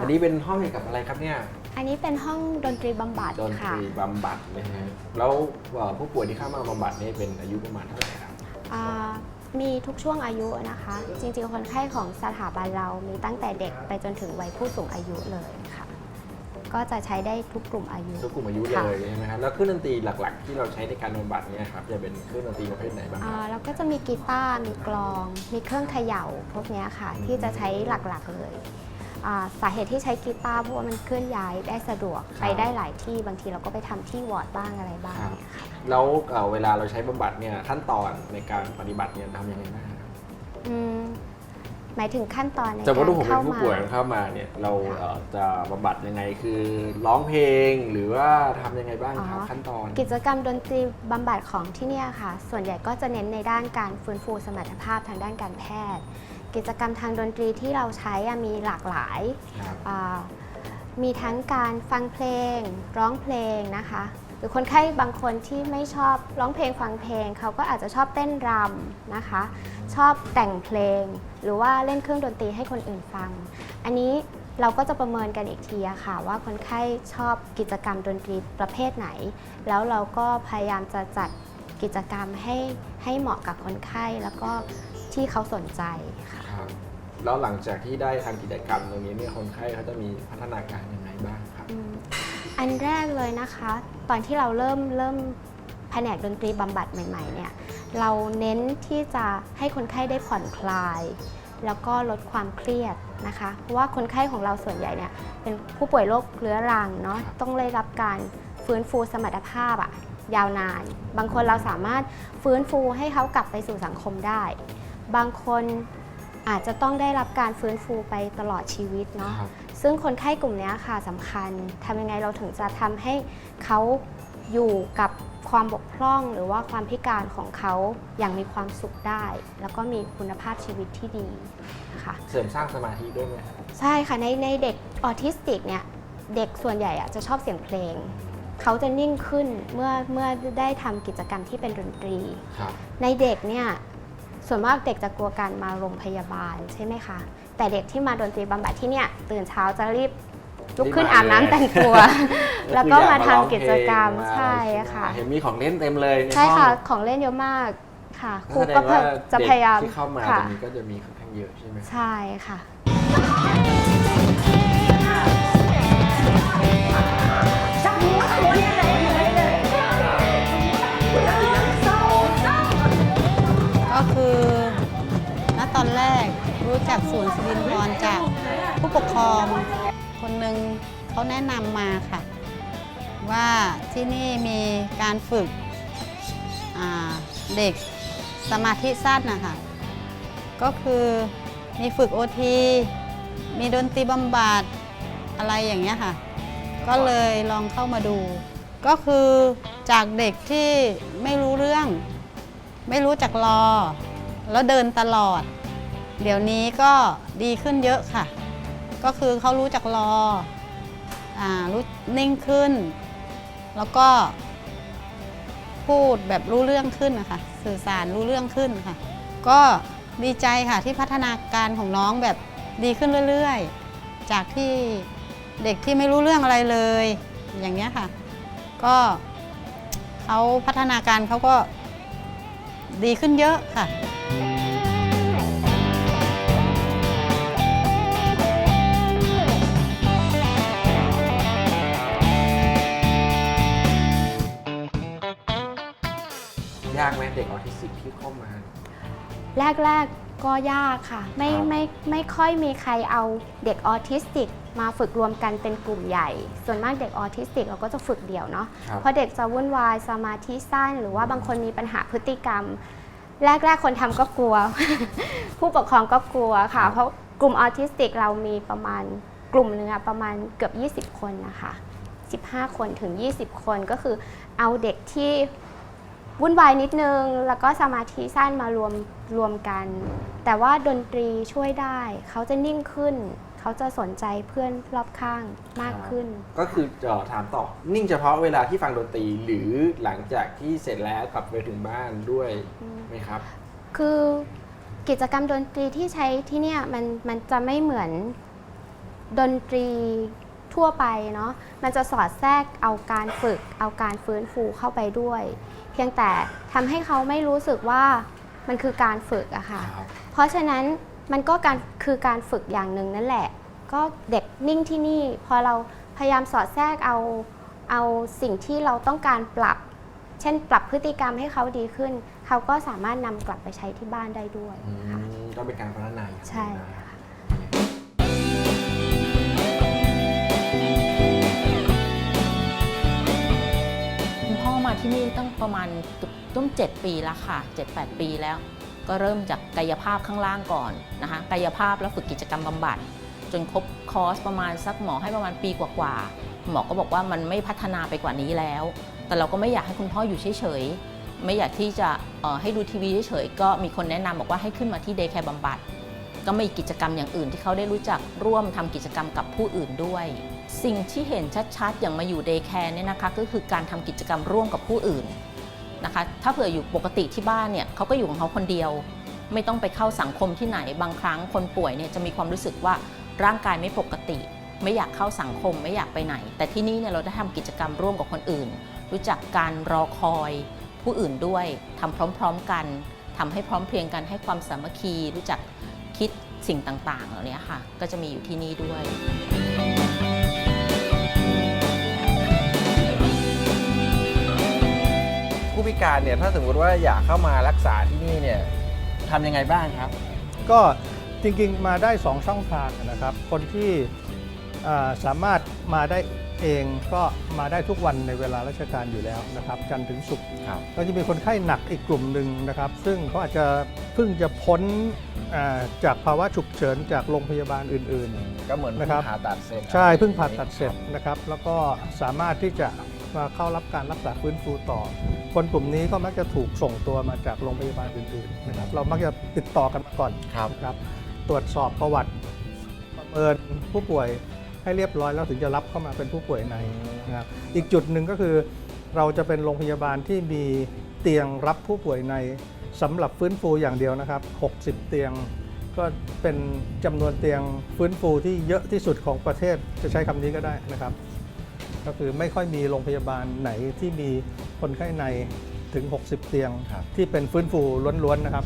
อันนี้เป็นห้องเกี่ยวกับอะไรครับเนี่ย อันนี้เป็นห้องดนตรีบำบัดดนตค่ะ รีบำบัดนะฮะ แล้วเอ่อผู้ป่วยที่เข้ามาบำบัดนี่เป็นอายุประมาณเท่าไหร่ครับ อ่ามีทุกช่วงอายุนะคะ จริงๆ คนไข้ของสถาบันเรามีตั้งแต่เด็กไปจนถึงวัยผู้สูงอายุเลยค่ะ ก็จะใช้ได้ทุกกลุ่มอายุ ทุกกลุ่มอายุเลยใช่ไหมครับแล้วเครื่องดนตรีหลักๆ ที่เราใช้ในการบำบัดเนี่ยครับจะเป็นเครื่องดนตรีประเภทไหนบ้างคอ่ารับแล้วก็จะมีกีตาร์มีกลอง มีเครื่องเขย่าพวกเนี้ยค่ะอืมที่จะใช้หลักๆเลยอ่าสาเหตุที่ใช้กีตาร์เพราะว่ามันเคลื่อนย้ายได้สะดวกไปได้หลายที่บางทีเราก็ไปทำที่วอร์ดบ้างอะไรบ้างเนี่ยค่ะ แล้วเอ่อเวลาเราใช้บำบัดเนี่ยขั้นตอนในการปฏิบัติเนี่ยทำยังไงบ้างครับ อืม หมายถึงขั้นตอนในสมมติกาว่าผมรเป็เข้านผู้มาป่วยเข้ามาเนี่ยเราค่ะเอ่อจะบำบัดยังไงคือร้องเพลงหรือว่าทำยังไงบ้างครับอ๋อขั้นตอน กิจกรรมดนตรีบำบัดของที่เนี่ยค่ะ ส่วนใหญ่ก็จะเน้นในด้านการฟื้นฟูสมรรถภาพทางด้านการแพทย์ กิจกรรมทางดนตรีที่เราใช้อะมีหลากหลายครับอ่ามีทั้งการฟังเพลง ร้องเพลงนะคะห รือคนไข้บางคนที่ไม่ชอบร้องเพลงฟังเพลง เขาก็อาจจะชอบเต้นรำนะคะ ชอบแต่งเพลง หรือว่าเล่นเครื่องดนตรีให้คนอื่นฟัง อันนี้เราก็จะประเมินกันอีกทีค่ะ ว่าคนไข้ชอบกิจกรรมดนตรีประเภทไหน แล้วเราก็พยายามจะจัดกิจกรรมให้ให้เหมาะกับคนไข้แล้วก็ที่เขาสนใจค่ะครับแล้วหลังจากที่ได้ทำกิจกรรมตรงนี้เนี่ยคนไข้เขาจะมีพัฒนาการยังไงบ้าง อันแรกเลยนะคะ ตอนที่เราเริ่มเริ่มแผนกดนตรีบำบัดใหม่ๆเนี่ยเราเน้นที่จะให้คนไข้ได้ผ่อนคลาย แล้วก็ลดความเครียดนะคะ เพราะว่าคนไข้ของเราส่วนใหญ่เนี่ยเป็นผู้ป่วยโรคเรื้อรังเนาะต้องได้รับการฟื้นฟูสมรรถภาพอะยาวนาน บางคนเราสามารถฟื้นฟูให้เขากลับไปสู่สังคมได้ บางคนอาจจะต้องได้รับการฟื้นฟูไปตลอดชีวิตเนาะ ซึ่งคนไข้กลุ่มเนี้ยค่ะสำคัญทำยังไงเราถึงจะทำให้เขาอยู่กับความบกพร่องหรือว่าความพิการของเขาอย่างมีความสุขได้ แล้วก็มีคุณภาพชีวิตที่ดีค่ะเสริมสร้างสมาธิด้วยไหมครับใช่ค่ะในในเด็กออทิสติกเนี่ยเด็กส่วนใหญ่อะจะชอบเสียงเพลง เขาจะนิ่งขึ้นเมื่อเมื่อได้ทำกิจกรรมที่เป็นดนตรีครับในเด็กเนี่ย ส่วนมากเด็กจะกลัวการมาโรงพยาบาลใช่ไหมคะ แต่เด็กที่มาดนตรีบำบัดที่เนี่ยตื่นเช้าจะรีบลุกขึ้นรีบมาอาบน้ำเลยแต่งตัว แล้วก็มาทำกิจกรรมก็คืออยาาใช่ร้องเพลงค่ะมาเห็นมีของเล่นเต็มเลยในใช่ห้องค่ะของเล่นเยอะมากค่ะครูแสดก็งว่าจะเด็กพยายามที่เข้ามาตค่ะรงนี้ก็จะมีค่อนข้างเยอะใช่ไหมใช่ค่ะ อนแรกรู้จักศูนย์สิรินทรจากผู้ปกครอง คนหนึ่งเขาแนะนำมาค่ะ ว่าที่นี่มีการฝึกเด็กสมาธิสั้นนะคะก็คือมีฝึกโอทีมีดนตรีบำบัดอะไรอย่างเงี้ยค่ะ ก็เลยลองเข้ามาดู ก็คือจากเด็กที่ไม่รู้เรื่อง ไม่รู้จักรอ แล้วเดินตลอด เดี๋ยวนี้ก็ดีขึ้นเยอะค่ะ ก็คือเขารู้จักรออารู้นิ่งขึ้น แล้วก็พูดแบบรู้เรื่องขึ้นนะคะ สื่อสารรู้เรื่องขึ้นค่ะ ก็ดีใจค่ะที่พัฒนาการของน้องแบบดีขึ้นเรื่อยๆ จากที่เด็กที่ไม่รู้เรื่องอะไรเลย อย่างเงี้ยค่ะ ก็เขาพัฒนาการเขาก็ดีขึ้นเยอะค่ะ ทิสติกที่เข้ามา แรกๆก็ยากค่ะ ไม่ครับ ไม่ไม่ค่อยมีใครเอาเด็กออทิสติก มาฝึกรวมกันเป็นกลุ่มใหญ่ ส่วนมากเด็กออทิสติกเราก็จะฝึกเดี่ยวเนาะ ครับ เพราะเด็กจะวุ่นวายสมาธิสั้น หรือว่าบางคนมีปัญหาพฤติกรรม แรก ๆ คนทำก็กลัว ผู้ปกครองก็กลัวค่ะเพราะกลุ่มออทิสติกเรามีประมาณกลุ่มหนึงอะประมาณเกือบ 20 คนนะคะ 15 คนถึง 20 คนก็คือเอาเด็กที่ วุ่นวายนิดนึง แล้วก็สมาธิสั้นมารวมรวมกัน แต่ว่าดนตรีช่วยได้ เขาจะนิ่งขึ้น เขาจะสนใจเพื่อนรอบข้างมากขึ้น ก็คือเอ่อถามต่อ นิ่งเฉพาะเวลาที่ฟังดนตรีหรือหลังจากที่เสร็จแล้วกลับไปถึงบ้านด้วยอืมไหมครับ คือกิจกรรมดนตรีที่ใช้ที่เนี่ยมันมันจะไม่เหมือนดนตรีทั่วไปเนาะมันจะสอดแทรกเอาการฝึก เอาการฟื้นฟูเข้าไปด้วย เพียงแต่ทำให้เขาไม่รู้สึกว่ามันคือการฝึกอะค่ะ ครับเพราะฉะนั้นมันก็การคือการฝึกอย่างหนึ่งนั่นแหละ ก็เด็กนิ่งที่นี่ พอเราพยายามสอดแทรกเอาเอาสิ่งที่เราต้องการปรับ เช่นปรับพฤติกรรมให้เขาดีขึ้น เขาก็สามารถนำกลับไปใช้ที่บ้านได้ด้วยอืค่ะ มก็เป็นการพัฒนาอย่างหนึ่งใช่ นะ ประมาณเกือบต้น7ปีแล้วค่ะ7-8ปีแล้ว ก็เริ่มจากกายภาพข้างล่างก่อนนะคะกายภาพแล้วฝึกกิจกรรมบำบัด จนครบคอร์สประมาณสักหมอให้ประมาณปีกว่าๆหมอก็บอกว่ามันไม่พัฒนาไปกว่านี้แล้ว แต่เราก็ไม่อยากให้คุณพ่ออยู่เฉยๆไม่อยากที่จะเอ่อให้ดูทีวีเฉยๆก็มีคนแนะนำบอกว่าให้ขึ้นมาที่เดย์แคร์บำบัดก็มีกิจกรรมอย่างอื่นที่เขาได้รู้จักร่วมทำกิจกรรมกับผู้อื่นด้วย สิ่งที่เห็นชัดๆ อย่างมาอยู่เดย์แคร์เนี่ยนะคะก็คือการทำกิจกรรมร่วมกับผู้อื่นนะคะถ้าเผื่ออยู่ปกติที่บ้านเนี่ยเขาก็อยู่ของเขาคนเดียว ไม่ต้องไปเข้าสังคมที่ไหนบางครั้งคนป่วยเนี่ยจะมีความรู้สึกว่าร่างกายไม่ปกติ ไม่อยากเข้าสังคมไม่อยากไปไหน แต่ที่นี่เนี่ยเราได้ทำกิจกรรมร่วมกับคนอื่น รู้จักการรอคอยผู้อื่นด้วยทำพร้อมๆกันทำให้พร้อมเพรียงกันให้ความสามัคคี รู้จักคิดสิ่งต่างๆเหล่านี้ค่ะก็จะมีอยู่ที่นี่ด้วย พิการเนี่ยถ้าสมมติว่าอยากเข้ามารักษาที่นี่เนี่ยทำยังไงบ้างครับ ก็จริงๆ มาได้ 2 ช่องทางนะครับ คนที่อ่าสามารถมาได้เองก็มาได้ทุกวันในเวลาราชการอยู่แล้วนะครับ จันทร์ถึงศุกร์ครับก็จะมีคนไข้หนักอีกกลุ่มหนึ่งนะครับ ซึ่งเขาอาจจะเพิ่งจะพ้นอ่าจากภาวะฉุกเฉินจากโรงพยาบาลอื่นก็เหมือนนะครับผ่าตัดเสร็จๆใช่เพิ่งผ่าตัดเสร็จนะครับ แล้วก็สามารถที่จะ มาเข้ารับการรักษาฟื้นฟูต่อ คนกลุ่มนี้ก็มักจะถูกส่งตัวมาจากโรงพยาบาลอื่นๆนะครับเรามักจะติดต่อกันมาก่อนครับ นะครับตรวจสอบประวัติประเมินผู้ป่วยให้เรียบร้อยแล้วถึงจะรับเข้ามาเป็นผู้ป่วยในนะครับอีกจุดหนึ่งก็คือ เราจะเป็นโรงพยาบาลที่มีเตียงรับผู้ป่วยในสำหรับฟื้นฟูอย่างเดียวนะครับ 60 เตียง ก็เป็นจำนวนเตียงฟื้นฟูที่เยอะที่สุดของประเทศจะใช้คำนี้ก็ได้นะครับ ก็คือไม่ค่อยมีโรงพยาบาลไหนที่มีคนไข้ในถึง 60 เตียงครับที่เป็นฟื้นฟูล้วนๆนะครับ